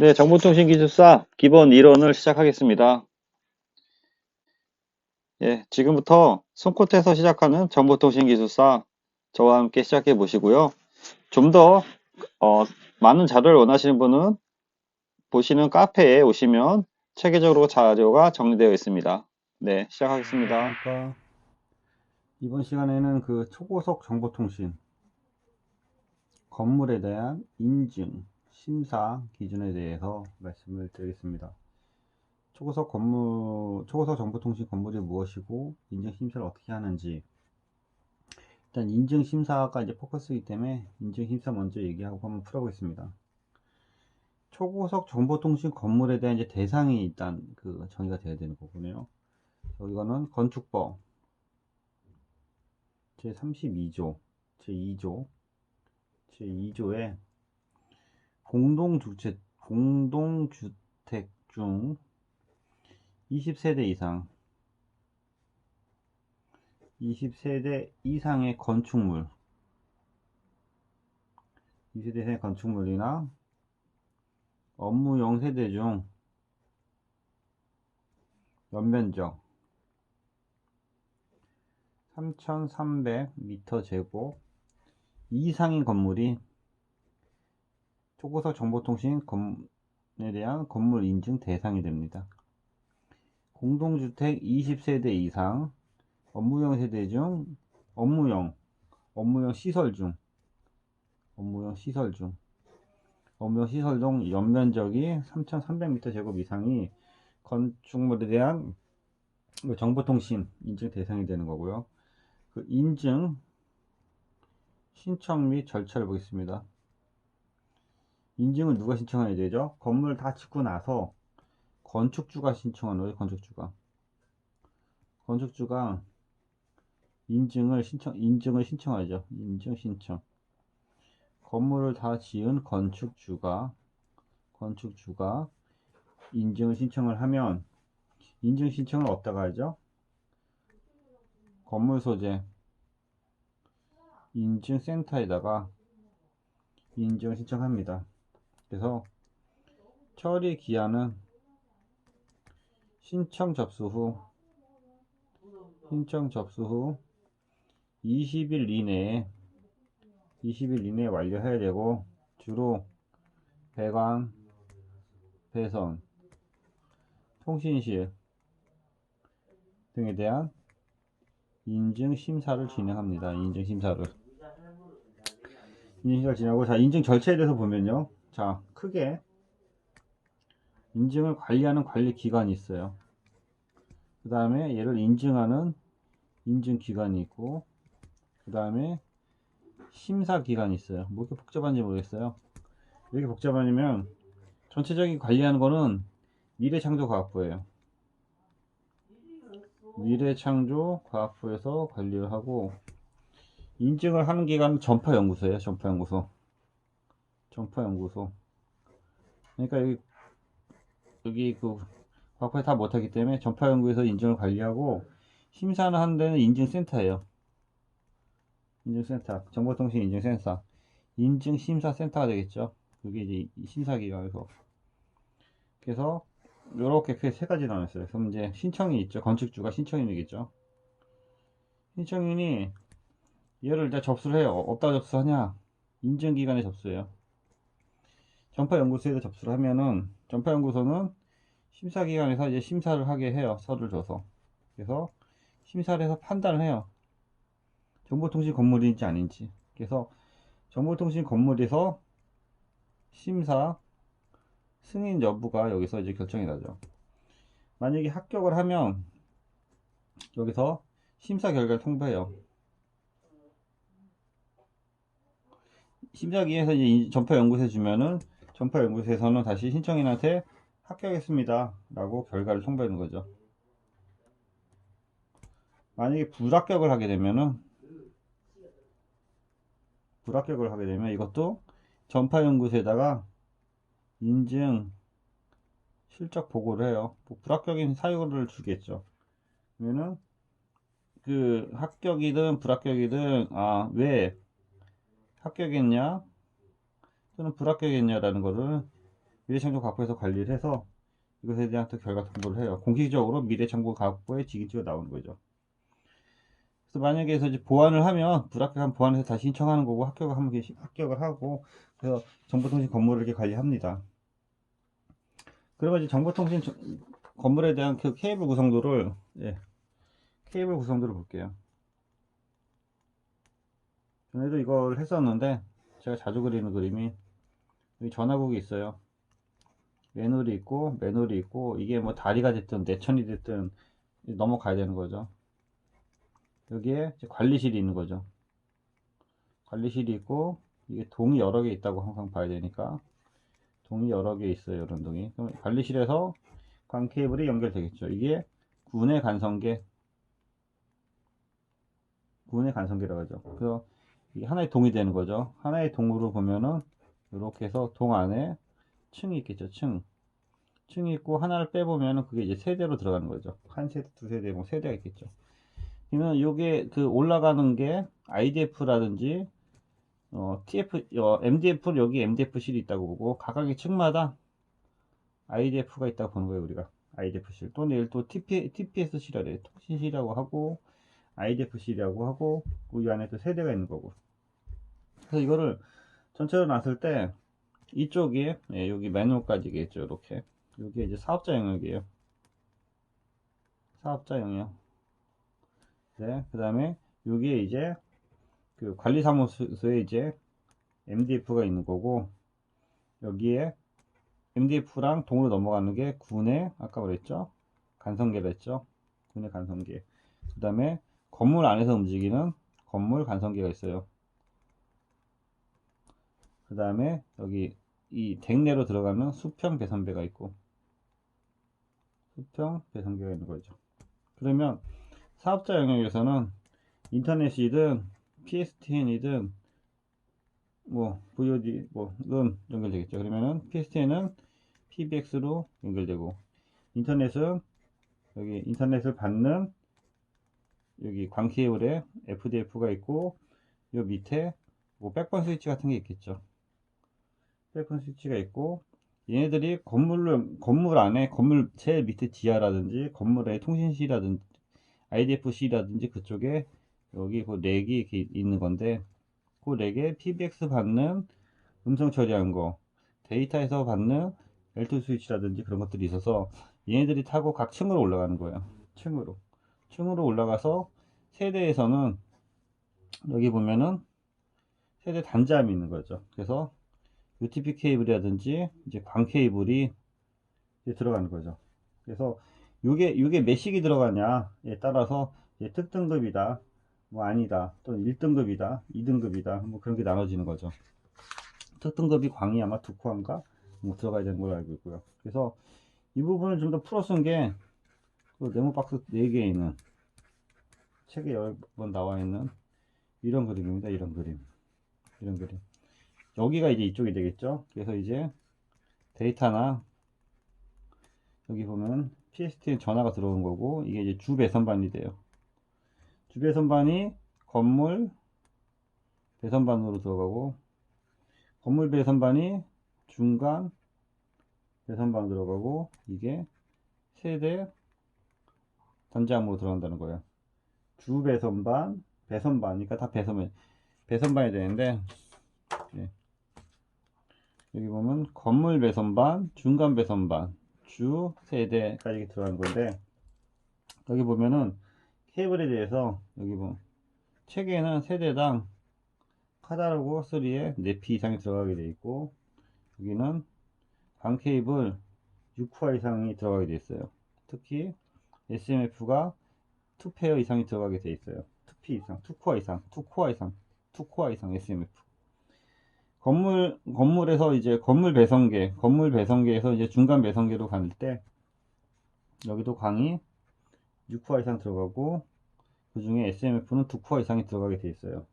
네, 정보통신기술사 기본 이론을 시작하겠습니다. 예, 지금부터 손끝에서 시작하는 정보통신기술사 저와 함께 시작해 보시고요. 좀더 어, 많은 자료를 원하시는 분은 보시는 카페에 오시면 체계적으로 자료가 정리되어 있습니다. 네, 시작하겠습니다. 그러니까 이번 시간에는 그 초고속 정보통신 건물에 대한 인증, 심사 기준에 대해서 말씀을 드리겠습니다. 초고속 건물, 초고속 정보통신 건물이 무엇이고 인증 심사를 어떻게 하는지 일단 인증 심사가 이제 포커스이기 때문에 인증 심사 먼저 얘기하고 한번 풀어보겠습니다. 초고속 정보통신 건물에 대한 이제 대상이 일단 그 정의가 돼야 되는 거군요. 이거는 건축법 제 32조 제 2조 제 2조에 공동주택 공동주택 중 20세대 이상 20세대 이상의 건축물 20세대 이상의 건축물이나 업무용 세대 중 연면적 3300m 제곱 이상인 건물이 초고속 정보통신 건에 대한 건물 인증 대상이 됩니다. 공동주택 20세대 이상 업무용 세대 중 업무용 업무용 시설 중 업무용 시설 중 업무용 시설 중 연면적이 3300m 제곱 이상이 건축물에 대한 정보통신 인증 대상이 되는 거고요. 그 인증 신청 및 절차를 보겠습니다. 인증은 누가 신청해야 되죠? 건물 다 짓고 나서 건축주가 신청하는 거예요. 건축주가 건축주가 인증을 신청 인증을 신청하죠. 인증 신청 건물을 다 지은 건축주가 건축주가 인증을 신청을 하면 인증 신청을 어디다가 하죠? 건물 소재 인증센터에다가 인증 신청합니다. 그래서 처리 기한은 신청 접수 후 신청 접수 후 20일 이내에 20일 이내에 완료해야 되고 주로 배관, 배선, 통신실 등에 대한 인증 심사를 진행합니다. 인증 심사를. 인증 심사를 진행하고 자 인증 절차에 대해서 보면요. 자 크게 인증을 관리하는 관리 기관이 있어요. 그 다음에 얘를 인증하는 인증 기관이 있고 그 다음에 심사 기관이 있어요. 뭐 이렇게 복잡한지 모르겠어요. 이렇게 복잡하냐면 전체적인 관리하는 거는 미래창조과학부예요. 미래창조과학부에서 관리를 하고 인증을 하는 기관은 전파연구소예요. 전파연구소. 전파연구소. 그러니까 여기 여기 그 과학부에 다 못하기 때문에 전파연구에서 인증을 관리하고 심사는 하는 데는 인증센터예요. 인증센터, 정보통신 인증센터, 인증심사센터가 되겠죠. 여기 이제 심사기관에서. 그래서 이렇게 크게 세 가지 나눴어요. 그럼 이제 신청이 있죠. 건축주가 신청인이겠죠. 신청인이 얘를 이제 접수를 해요. 어디다 접수하냐? 인증기관에 접수해요. 전파연구소에다 접수를 하면은 전파연구소는 심사기관에서 이제 심사를 하게 해요. 서류를 줘서. 그래서 심사를 해서 판단을 해요. 정보통신 건물인지 아닌지. 그래서 정보통신 건물에서 심사 승인 여부가 여기서 이제 결정이 나죠. 만약에 합격을 하면 여기서 심사 결과를 통보해요. 심사기에서 이제 전파 연구소에 주면은 전파연구소에서는 다시 신청인한테 합격했습니다. 라고 결과를 통보하는 거죠. 만약에 불합격을 하게 되면은 불합격을 하게 되면 이것도 전파연구소에다가 인증 실적 보고를 해요. 뭐 불합격인 사유를 주겠죠. 그러면은 그 합격이든 불합격이든 아 왜 합격했냐 또는 불합격했냐라는 거를 미래창조 각부에서 관리를 해서 이것에 대한 또 결과 통보를 해요. 공식적으로 미래창조 각부에 직인치가 나오는 거죠. 그래서 만약에 서 보완을 하면 불합격한 보완해서 다시 신청하는 거고 합격을 하면 합격을 하고 그래서 정보통신 건물을 이렇게 관리합니다. 그리고 이제 정보통신 저- 건물에 대한 그 케이블 구성도를 예, 케이블 구성도를 볼게요. 전에도 이걸 했었는데 제가 자주 그리는 그림이 여기 전화국이 있어요. 매놀이 있고 매놀이 있고 이게 뭐 다리가 됐든 내천이 됐든 넘어가야 되는 거죠. 여기에 관리실이 있는 거죠. 관리실이 있고 이게 동이 여러 개 있다고 항상 봐야 되니까 동이 여러 개 있어요. 이런 동이. 그럼 관리실에서 관 케이블이 연결되겠죠. 이게 군의 간성계 군의 간성계라고 하죠. 그래서 이게 하나의 동이 되는 거죠. 하나의 동으로 보면은 이렇게 해서 동 안에 층이 있겠죠. 층. 층이 있고 하나를 빼보면은 그게 이제 세대로 들어가는 거죠. 한 세대, 두 세대, 뭐 세대가 있겠죠. 그러면 요게 그 올라가는 게 IDF라든지 어, TF, 어, MDF 여기 MDF실이 있다고 보고 각각의 층마다 IDF가 있다고 보는 거예요 우리가 IDF실 또는 얘를 또 TP, TPS실이라 해 통신실이라고 하고 IDF실이라고 하고 그 안에 또 세대가 있는 거고 그래서 이거를 전체로 놨을 때 이쪽이 예, 여기 매뉴까지겠죠 이렇게. 여기 이제 사업자 영역이에요. 사업자 영역. 네, 그 다음에 여기에 이제 그 관리사무소에 이제 MDF가 있는 거고 여기에 MDF랑 동으로 넘어가는 게 군의 아까 그랬죠? 간성계라 했죠? 군의 간성계. 그 다음에 건물 안에서 움직이는 건물 간성계가 있어요 그 다음에 여기 이 댁내로 들어가는 수평 배선배가 있고 수평 배선계가 있는 거죠 그러면 사업자 영역에서는 인터넷이든 PSTN이든 뭐 VOD 뭐는 연결되겠죠. 그러면은 PSTN은 PBX로 연결되고 인터넷은 여기 인터넷을 받는 여기 광 케이블에 FDF가 있고 요 밑에 뭐 백번 스위치 같은 게 있겠죠. 백번 스위치가 있고 얘네들이 건물로 건물 안에 건물 제일 밑에 지하라든지 건물의 통신실이라든지 IDFC라든지 그쪽에 여기 그 렉이 이렇게 있는 건데 그 렉에 PBX 받는 음성 처리한 거 데이터에서 받는 L2 스위치라든지 그런 것들이 있어서 얘네들이 타고 각 층으로 올라가는 거예요. 층으로. 층으로 올라가서 세대에서는 여기 보면은 세대 단자함이 있는 거죠. 그래서 UTP 케이블이라든지 이제 광 케이블이 들어가는 거죠. 그래서 요게 요게 몇 식이 들어가냐에 따라서 특등급이다 뭐 아니다 또는 1등급이다 2등급이다 뭐 그런 게 나눠지는 거죠. 특등급이 광이 아마 두 코안가 뭐 들어가야 되는 걸로 알고 있고요. 그래서 이 부분을 좀 더 풀어 쓴게 그 네모 박스 4개에 있는 책에 여러 번 나와 있는 이런 그림입니다. 이런 그림. 이런 그림 여기가 이제 이쪽이 되겠죠? 그래서 이제 데이터나 여기 보면 PSTN 전화가 들어오는 거고 이게 이제 주 배선반이 돼요. 주 배선반이 건물 배선반으로 들어가고 건물 배선반이 중간 배선반 들어가고 이게 세대 단자함으로 들어간다는 거예요. 주 배선반 배선반. 그러니까 다 배선반 배선반이 되는데 예. 여기 보면 건물 배선반 중간 배선반 주 세대까지 들어가는 건데 여기 보면은 케이블에 대해서 여기 보면 책에는 세대당 카다로그 3에 4피 이상이 들어가게 되어 있고 여기는 광 케이블 6화 이상이 들어가게 되어 있어요. 특히 SMF가 2페어 이상이 들어가게 되어 있어요. 2피 이상, 2코어 이상, 2코어 이상, 2코어 이상 SMF 건물, 건물에서 이제 건물 배선계, 건물 배선계에서 이제 중간 배선계로 갈 때, 여기도 광이 6코어 이상 들어가고, 그 중에 SMF는 2코어 이상이 들어가게 돼 있어요.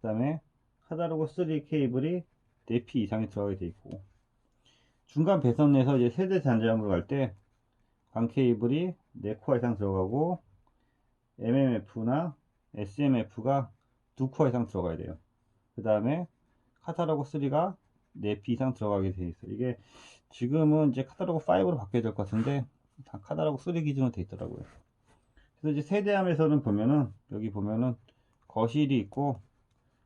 그 다음에, 카다로그 3 케이블이 4피 이상이 들어가게 돼 있고, 중간 배선에서 이제 세대 단자함으로 갈 때, 광 케이블이 4코어 이상 들어가고, MMF나 SMF가 2코어 이상 들어가야 돼요. 그 다음에, 카타로그 3가 4피 이상 들어가게 돼 있어요. 이게 지금은 이제 카탈로그 5로 바뀌어야 될 것 같은데 다 카탈로그 3 기준으로 돼 있더라고요. 그래서 이제 세대함에서는 보면은 여기 보면은 거실이 있고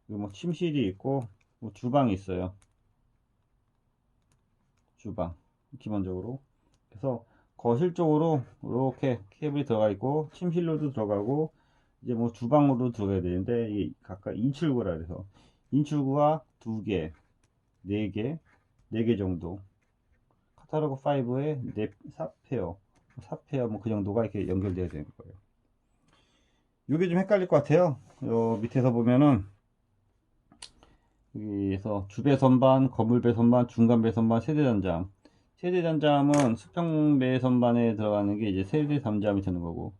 뭐 침실이 있고 뭐 주방이 있어요. 주방 기본적으로 그래서 거실 쪽으로 이렇게 케이블이 들어가 있고 침실로도 들어가고 이제 뭐 주방으로 들어가야 되는데 이게 각각 인출구라 그래서 인출구가 두 개, 네 개, 네 개 정도 카탈로그 5에 네, 4페어, 4페어 뭐 그 정도가 이렇게 연결되어야 되는 거예요. 이게 좀 헷갈릴 것 같아요. 요 밑에서 보면은 여기에서 주배 선반, 거물 배 선반, 중간 배 선반, 세대 단장. 세대 단장은 수평 배 선반에 들어가는 게 이제 세대 단장이 되는 거고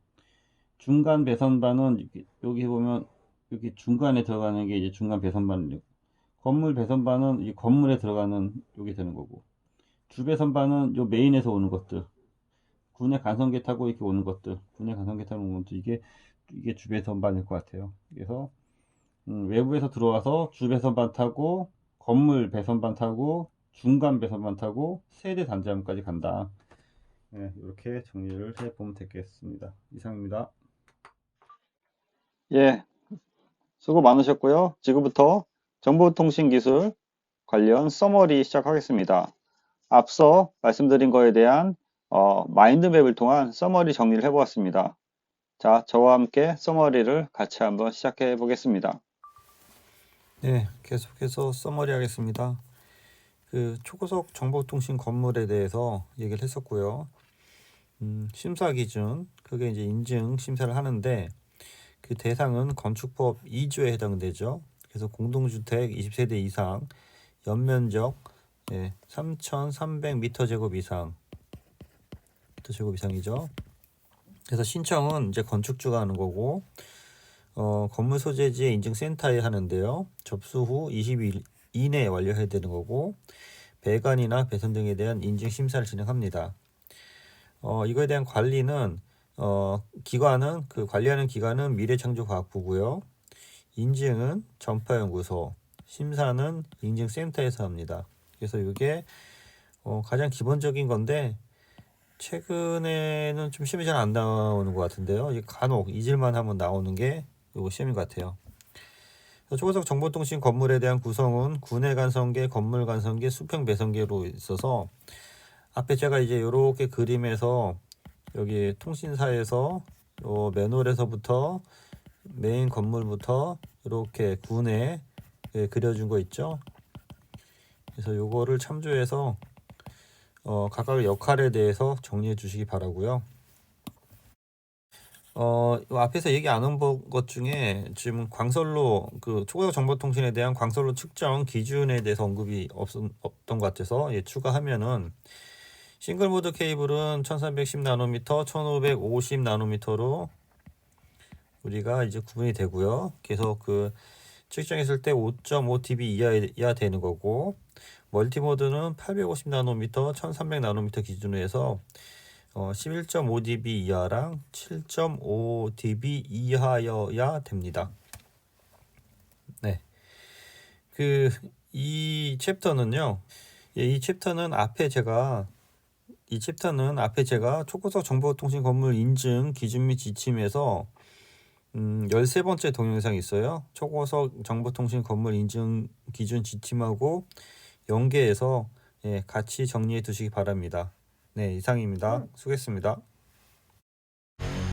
중간 배 선반은 이렇게 여기 보면 여기 중간에 들어가는 게 이제 중간 배 선반이고 건물 배 선반은 이 건물에 들어가는 요게 되는 거고 주배 선반은 요 메인에서 오는 것들 군의 간선계 타고 이렇게 오는 것들 군의 간선계 타고 오는 것들 이게 이게 주배 선반일 것 같아요. 그래서 음, 외부에서 들어와서 주배 선반 타고 건물 배선반 타고 중간 배선반 타고 세대 단지함까지 간다. 네, 이렇게 정리를 해보면 되겠습니다. 이상입니다. 예, 수고 많으셨고요. 지금부터 정보통신기술 관련 서머리 시작하겠습니다. 앞서 말씀드린 거에 대한 어, 마인드맵을 통한 서머리 정리를 해보았습니다. 자, 저와 함께 서머리를 같이 한번 시작해 보겠습니다. 네, 계속해서 서머리 하겠습니다. 그 초고속 정보통신 건물에 대해서 얘기를 했었고요. 음, 심사 기준, 그게 이제 인증 심사를 하는데 그 대상은 건축법 2조에 해당되죠. 그래서 공동주택 20세대 이상, 연면적 예, 3,300m 제곱 이상, m 제곱 이상이죠. 그래서 신청은 이제 건축주가 하는 거고, 어, 건물 소재지의 인증센터에 하는데요. 접수 후 20일 이내에 완료해야 되는 거고, 배관이나 배선 등에 대한 인증 심사를 진행합니다. 어, 이거에 대한 관리는 어, 기관은 그 관리하는 기관은 미래창조과학부고요. 인증은 전파연구소, 심사는 인증센터에서 합니다. 그래서 이게 어, 가장 기본적인 건데 최근에는 좀 시험이 잘 안 나오는 것 같은데요. 이 간혹 잊을만 하면 나오는 게 이거 시험인 것 같아요. 초고속 정보통신 건물에 대한 구성은 군의 간선계, 건물 간선계, 수평 배선계로 있어서 앞에 제가 이제 이렇게 그림에서 여기 통신사에서 요 맨홀에서부터 메인 건물부터 이렇게 군에 예, 그려준 거 있죠. 그래서 요거를 참조해서 어, 각각의 역할에 대해서 정리해 주시기 바라고요. 어, 요 앞에서 얘기 안 한 것 중에 지금 광선로 그 초고속 정보통신에 대한 광선로 측정 기준에 대해서 언급이 없, 없던 것 같아서 예, 추가하면은 싱글 모드 케이블은 1310 나노미터, 1550 나노미터로 우리가 이제 구분이 되고요. 계속 그 측정했을 때 5.5 dB 이하, 이하 되는 거고 멀티 모드는 850 나노미터, 1300 나노미터 기준으로 해서 어, 11.5 dB 이하랑 7.5 dB 이하여야 됩니다. 네. 그 이 챕터는요. 예, 이 챕터는 앞에 제가 이 챕터는 앞에 제가 초고속 정보통신 건물 인증 기준 및 지침에서 음, 13번째 동영상이 있어요. 초고속 정보통신 건물 인증 기준 지침하고 연계해서 예, 같이 정리해 두시기 바랍니다. 네, 이상입니다. 수고했습니다.